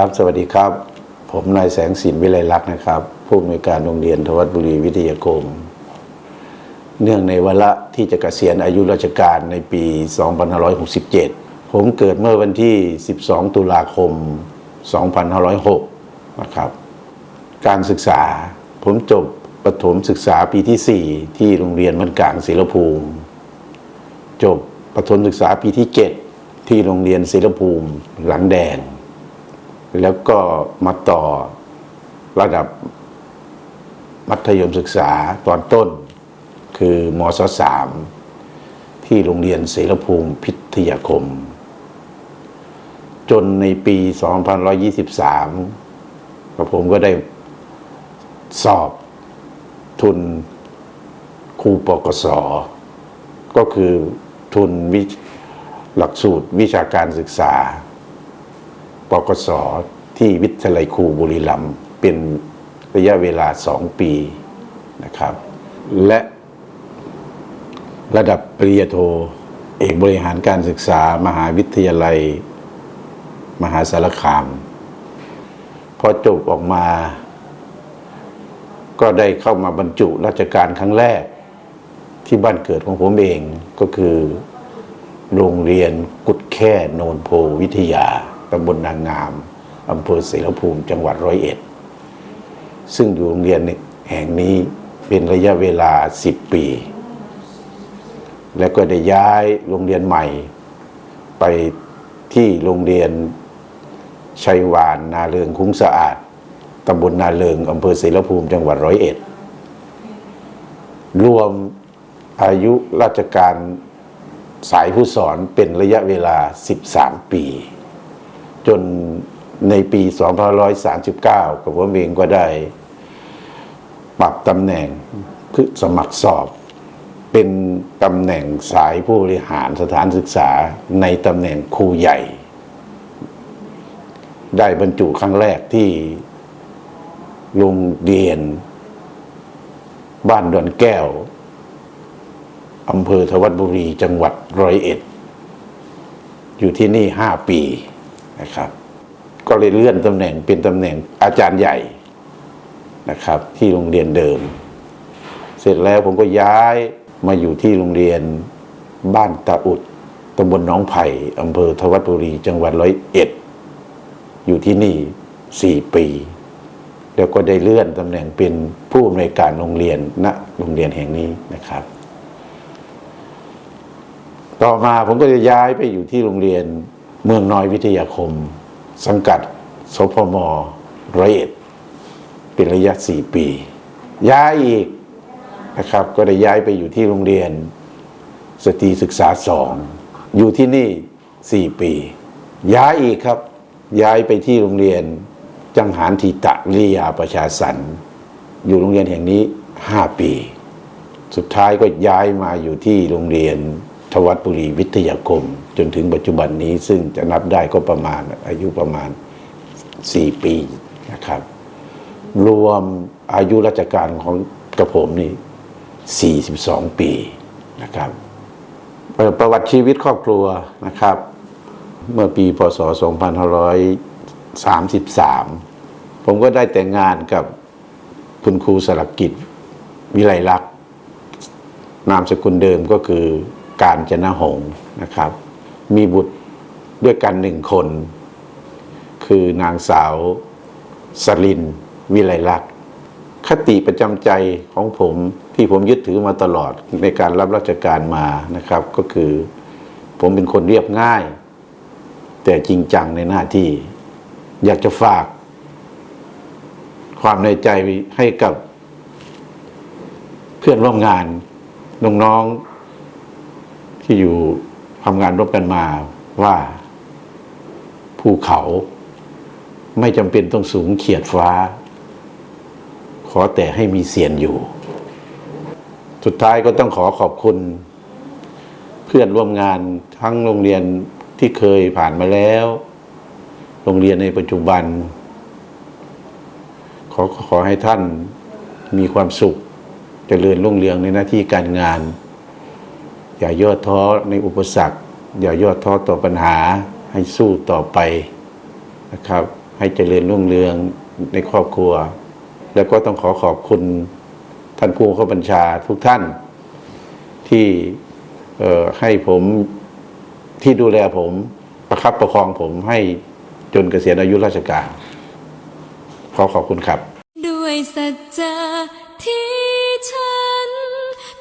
ครับ สวัสดีครับ ผมนายแสงสินวิไลลักษณ์นะครับ ผู้อำนวยการโรงเรียนทวัดบุรีวิทยาคม เนื่องในวาระที่จะเกษียณอายุราชการในปี 2567 ผมเกิดเมื่อวันที่ 12 ตุลาคม 2506 นะครับ การศึกษา ผมจบประถมศึกษาปีที่ 4 ที่โรงเรียนมันกลางศิลภูมิ จบประถมศึกษาปีที่ 7 ที่โรงเรียนศิลภูมิหลังแดง แล้วก็มาต่อระดับมัธยมศึกษาตอนต้น คือมศสามที่โรงเรียนเสรภูมิพิทยาคม จนในปี2523กับผมก็ได้สอบทุนครูปกศก็คือทุนวิหลักสูตรวิชาการศึกษา ปกศที่วิทยาลัยครูบุรีรัมย์เป็นระยะเวลาสองปีนะครับ และระดับปริญญาโท เอกบริหารการศึกษามหาวิทยาลัย มหาสารคาม พอจบออกมา ก็ได้เข้ามาบรรจุราชการครั้งแรกที่บ้านเกิดของผมเองก็คือ โรงเรียนกุดแค่โนนโพวิทยาำบลนางงามอำเภอเสรภูมิจังหวัดร้อยเอ็ด ซึ่งอยู่โรงเรียนแห่งนี้เป็นระยะเวลา 10 ปี แล้วก็ได้ย้ายโรงเรียนใหม่ ไปที่โรงเรียนชัยวานนาเริงคุ้งสะอาดตำบลนาเริงอำเภอเสรภูมิจังหวัดร้อยเอ็ด รวมอายุราชการสายผู้สอนเป็นระยะเวลา 13 ปี จนในปี 2539 กับผมเองก็ได้ปรับตำแหน่งคือสมัครสอบ เป็นตำแหน่งสายผู้บริหารสถานศึกษาในตำแหน่งครูใหญ่ ได้บรรจุครั้งแรกที่โรงเรียน บ้านดอนแก้วอำเภอทวัดบุรีจังหวัดร้อยเอ็ด อยู่ที่นี่ห้าปี นะครับ ก็เลยเลื่อนตำแหน่งเป็นตำแหน่งอาจารย์ใหญ่นะครับ ที่โรงเรียนเดิม เสร็จแล้วผมก็ย้ายมาอยู่ที่โรงเรียนบ้านตาอุดตำบลหนองไผ่อำเภอทวัดบุรีจังหวัดร้อยเอ็ดอยู่ที่นี่สี่ปี แล้วก็ได้เลื่อนตำแหน่งเป็นผู้อำนวยการโรงเรียนณโรงเรียนแห่งนี้นะครับ ต่อมาผมก็จะย้ายไปอยู่ที่โรงเรียน เมืองน้อยวิทยาคม สังกัดสพมร้อยเอ็ดเป็นระยะสี่ปี ย้ายอีกนะครับ ก็ได้ย้ายไปอยู่ที่โรงเรียน สตรีศึกษาสองอยู่ที่นี่สี่ปี ย้ายอีกครับ ย้ายไปที่โรงเรียนจังหารทีตะวิทยาประชาสรรอยู่โรงเรียนแห่งนี้ห้าปี สุดท้ายก็ย้ายมาอยู่ที่โรงเรียน วัดบุรีวิทยาคม จนถึงปัจจุบันนี้ซึ่งจะนับได้ก็ประมาณอายุประมาณ 4 ปีนะครับ รวมอายุราชการของกระผมนี่ 42 ปีนะครับประวัติชีวิตครอบครัวนะครับ เมื่อปีพศ 2533 ผมก็ได้แต่งงานกับคุณครูสลักกิจวิไลลักษณ์นามสกุลเดิมก็คือ การจนะหงนะครับ มีบุตรด้วยกันหนึ่งคน คือนางสาวสลินวิไลลักษณ์คติประจำใจของผมที่ผมยึดถือมาตลอดในการรับราชการมานะครับ ก็คือผมเป็นคนเรียบง่าย แต่จริงจังในหน้าที่ อยากจะฝาก ความในใจให้กับเพื่อนร่วมงานน้องๆ ที่อยู่ทำงานร่วมกันมาว่าภูเขาไม่จำเป็นต้องสูงเขียดฟ้า ขอแต่ให้มีเสียนอยู่ สุดท้ายก็ต้องขอขอบคุณ เพื่อนร่วมงานทั้งโรงเรียนที่เคยผ่านมาแล้ว โรงเรียนในปัจจุบัน ขอขอให้ท่านมีความสุขเจริญรุ่งเรืองในหน้าที่การงาน อย่าย่อท้อในอุปสรรค อย่าย่อท้อต่อปัญหาให้สู้ต่อไปนะครับ ให้เจริญรุ่งเรืองในครอบครัว แล้วก็ต้องขอขอบคุณท่านผู้บังคับบัญชาทุกท่าน ที่ให้ผมที่ดูแลผมประคับประคองผมให้จนเกษียณอายุราชการ ขอขอบคุณครับ ด้วยสัจจะที่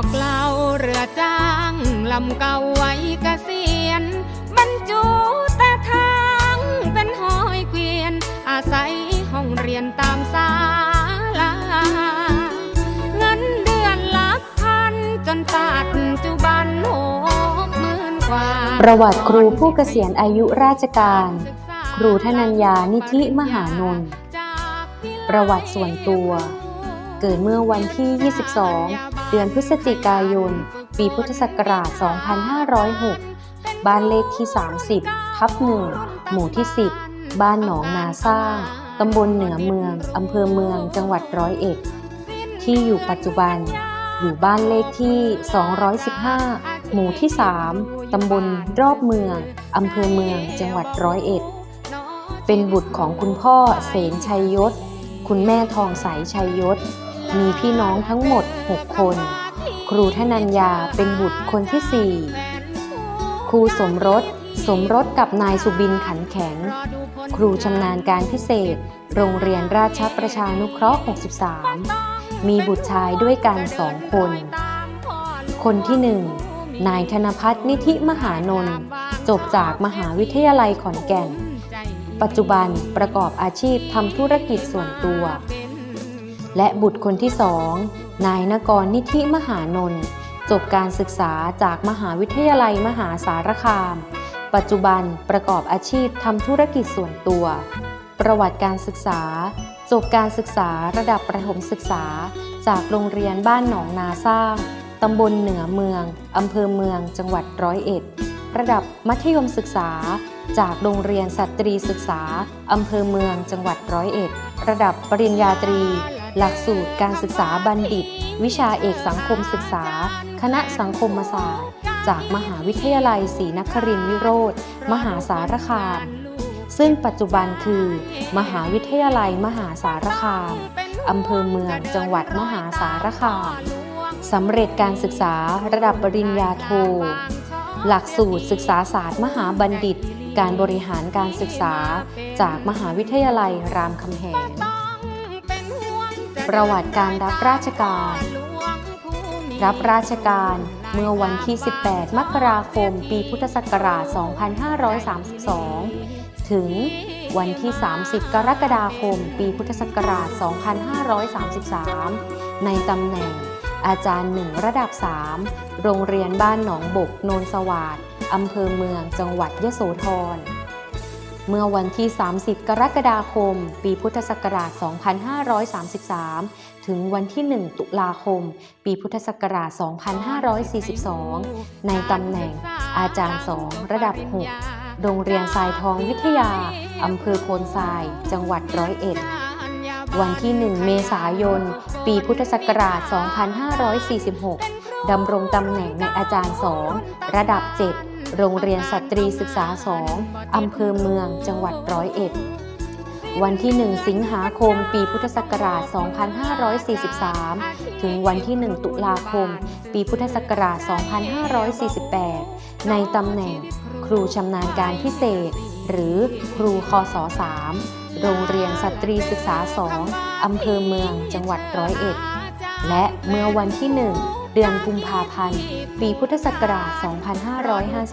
อกเหลาเรือจ้างลำเก่าไว้เกษียณบรรจุแต่ทางเป็นหอยเกวียน อาศัยห้องเรียนตามศาลาเงินเดือนหลักพันจนปัจจุบันหกหมื่นกว่า ประวัติครูผู้เกษียณอายุราชการ ครูธนัญญานิธิมหานนท์ประวัติส่วนตัว เกิดเมื่อวันที่ 22 เดือนพฤศจิกายน ปีพุทธศักราช 2506 บ้านเลขที่ 30 ทับหนึ่งหมู่ที่ 10 บ้านหนองนาสร้าง ตำบลเหนือเมือง อำเภอเมือง จังหวัดร้อยเอ็ด ที่อยู่ปัจจุบัน อยู่บ้านเลขที่ 215 หมู่ที่ 3 ตำบลรอบเมือง อำเภอเมือง จังหวัดร้อยเอ็ด เป็นบุตรของคุณพ่อเสนชัยยศ คุณแม่ทองใสชัยยศ มีพี่น้องทั้งหมด 6 คน ครูธนัญญาเป็นบุตรคนที่ 4 ครูสมรส สมรสกับนายสุบินขันแข็ง ครูชำนาญการพิเศษ โรงเรียนราชประชานุเคราะห์ 63 มีบุตรชายด้วยกันสองคน คนที่หนึ่งนายธนพัฒน์นิธิมหานนท์จบจากมหาวิทยาลัยขอนแก่น ปัจจุบันประกอบอาชีพทำธุรกิจส่วนตัว และบุตรคนที่สองนายนกรนิธิมหานนท์จบการศึกษาจากมหาวิทยาลัยมหาสารคาม ปัจจุบันประกอบอาชีพทำธุรกิจส่วนตัว ประวัติการศึกษา จบการศึกษาระดับประถมศึกษา จากโรงเรียนบ้านหนองนาสร้างตำบลเหนือเมืองอำเภอเมือง จังหวัดร้อยเอ็ด ระดับมัธยมศึกษา จากโรงเรียนสตรีศึกษาอำเภอเมือง จังหวัดร้อยเอ็ด ระดับปริญญาตรี หลักสูตรการศึกษาบัณฑิต วิชาเอกสังคมศึกษา คณะสังคมศาสตร์ จากมหาวิทยาลัยศรีนครินทรวิโรธมหาสารคาม ซึ่งปัจจุบันคือ มหาวิทยาลัยมหาสารคามอำเภอเมืองจังหวัดมหาสารคามสำเร็จการศึกษาระดับปริญญาโท หลักสูตรศึกษาศาสตร์มหาบัณฑิต การบริหารการศึกษา จากมหาวิทยาลัยรามคำแหง ประวัติการรับราชการ รับราชการเมื่อวันที่ 18 มกราคม ปีพุทธศักราช 2532 ถึงวันที่ 30 กรกฎาคม ปีพุทธศักราช 2533 ในตำแหน่ง อาจารย์หนึ่งระดับ 3 โรงเรียนบ้านหนองบกโนนสวาดอำเภอเมืองจังหวัดยโสธร เมื่อวันที่ 30 กรกฎาคม ปีพุทธศักราช 2533 ถึงวันที่ 1 ตุลาคม ปีพุทธศักราช 2542 ในตำแหน่งอาจารย์2ระดับ 6 โรงเรียนทรายทองวิทยา อำเภอโพนทราย จังหวัดร้อยเอ็ด วันที่ 1 เมษายน ปีพุทธศักราช 2546 ดำรงตำแหน่งในอาจารย์2ระดับ 7 โรงเรียนสตรีศึกษา2อำเภอเมืองจังหวัดร้อยเอ็ด วันที่ 1 สิงหาคม ปีพุทธศักราช 2543 ถึงวันที่ 1 ตุลาคม ปีพุทธศักราช 2548 ในตำแหน่งครูชำนาญการพิเศษ หรือครูคศ3โรงเรียนสตรีศึกษา2อำเภอเมืองจังหวัดร้อยเอ็ด และเมื่อวันที่ 1 เดือนกุมภาพันธ์ ปีพุทธศักราช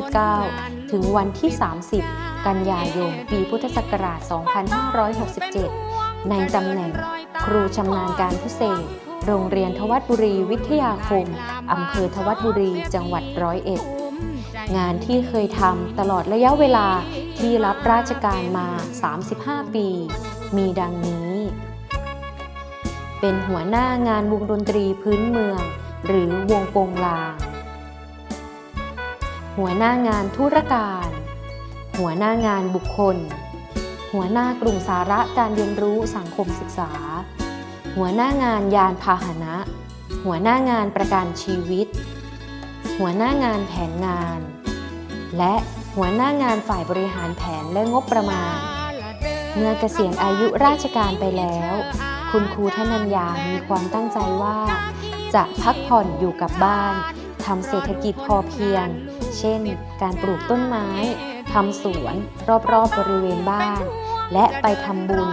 2559 ถึงวันที่ 30 กันยายน ปีพุทธศักราช 2567 ในตำแหน่ง ครูชำนาญการพิเศษ โรงเรียนทวัดบุรีวิทยาคม อำเภอทวัดบุรี จังหวัดร้อยเอ็ด งานที่เคยทำตลอดระยะเวลาที่รับราชการมา 35 ปี มีดังนี้ เป็นหัวหน้างานวงดนตรีพื้นเมือง หรือวงโปงลาง หัวหน้างานธุรการ หัวหน้างานบุคคล หัวหน้ากลุ่มสาระการเรียนรู้สังคมศึกษา หัวหน้างานยานพาหนะ หัวหน้างานประกันชีวิต หัวหน้างานแผนงาน และหัวหน้างานฝ่ายบริหารแผนและงบประมาณ เมื่อเกษียณอายุราชการไปแล้ว คุณครูธนัญญามีความตั้งใจว่า จะพักผ่อนอยู่กับบ้านทำเศรษฐกิจพอเพียง เช่น การปลูกต้นไม้ทำสวนรอบๆบริเวณบ้าน และไปทำบุญ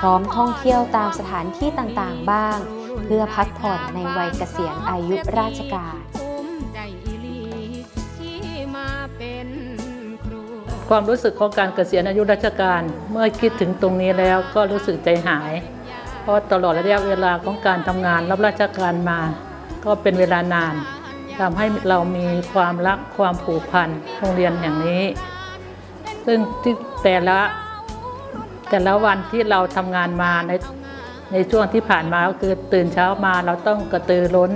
พร้อมท่องเที่ยวตามสถานที่ต่างๆบ้าง เพื่อพักผ่อนในวัยเกษียณอายุราชการความรู้สึกของการเกษียณอายุราชการ เมื่อคิดถึงตรงนี้แล้วก็รู้สึกใจหาย ราะตลอดระยะเวลาของการทำงานรับราชการมา ก็เป็นเวลานานทำให้เรามีความรักความผูกพันโรงเรียนอย่างนี้ ซึ่งที่แต่ละแต่ละวันที่เราทำงานมาในในช่วงที่ผ่านมาก็คือตื่นเช้ามาเราต้องกระตือร้น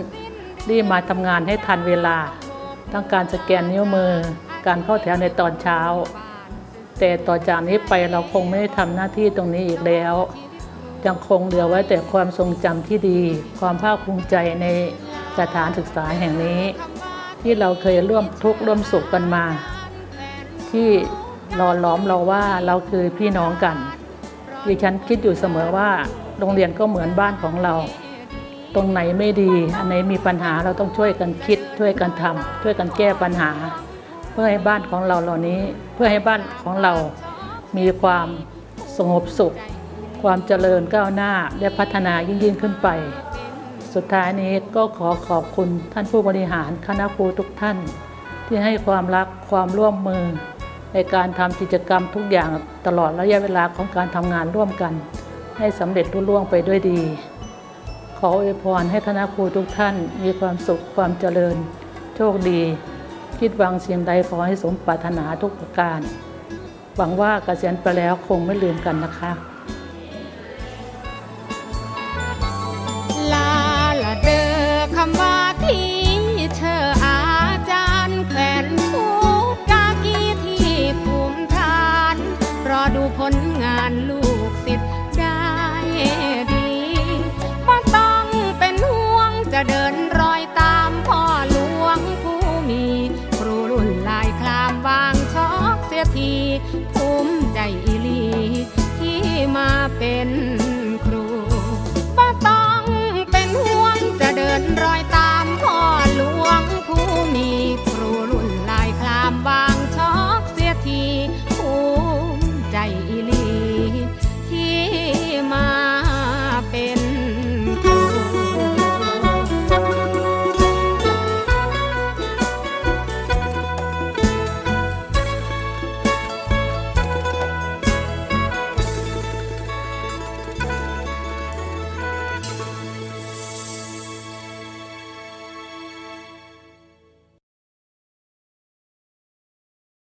รีบมาทำงานให้ทันเวลาทั้งการสแกนนิ้วมือ การเข้าแถวในตอนเช้า แต่ต่อจากนี้ไปเราคงไม่ได้ทำหน้าที่ตรงนี้อีกแล้ว ยังคงเหลือไว้แต่ความทรงจำที่ดี ความภาคภูมิใจในสถานศึกษาแห่งนี้ ที่เราเคยร่วมทุกข์ร่วมสุขกันมา ที่หล่อหลอมเราว่าเราคือพี่น้องกันดิฉันคิดอยู่เสมอว่าโรงเรียนก็เหมือนบ้านของเรา ตรงไหนไม่ดี อันไหนมีปัญหาเราต้องช่วยกันคิด ช่วยกันทำช่วยกันแก้ปัญหา เพื่อให้บ้านของเราเหล่านี้ เพื่อให้บ้านของเรามีความสงบสุข ความเจริญก้าวหน้าและพัฒนายิ่งยิ่งขึ้นไป สุดท้ายนี้ก็ขอขอบคุณท่านผู้บริหารคณะครูทุกท่าน ที่ให้ความรักความร่วมมือ ในการทำกิจกรรมทุกอย่างตลอดระยะเวลาของการทำงานร่วมกัน ให้สำเร็จรุ่ล่วงไปด้วยดี ขออวยพรให้คณะครูทุกท่าน มีความสุขความเจริญ โชคดี คิดหวังสิ่งใดขอให้สมปรารถนาทุกประการหวังว่าเกษียณไปแล้วคงไม่ลืมกันนะคะ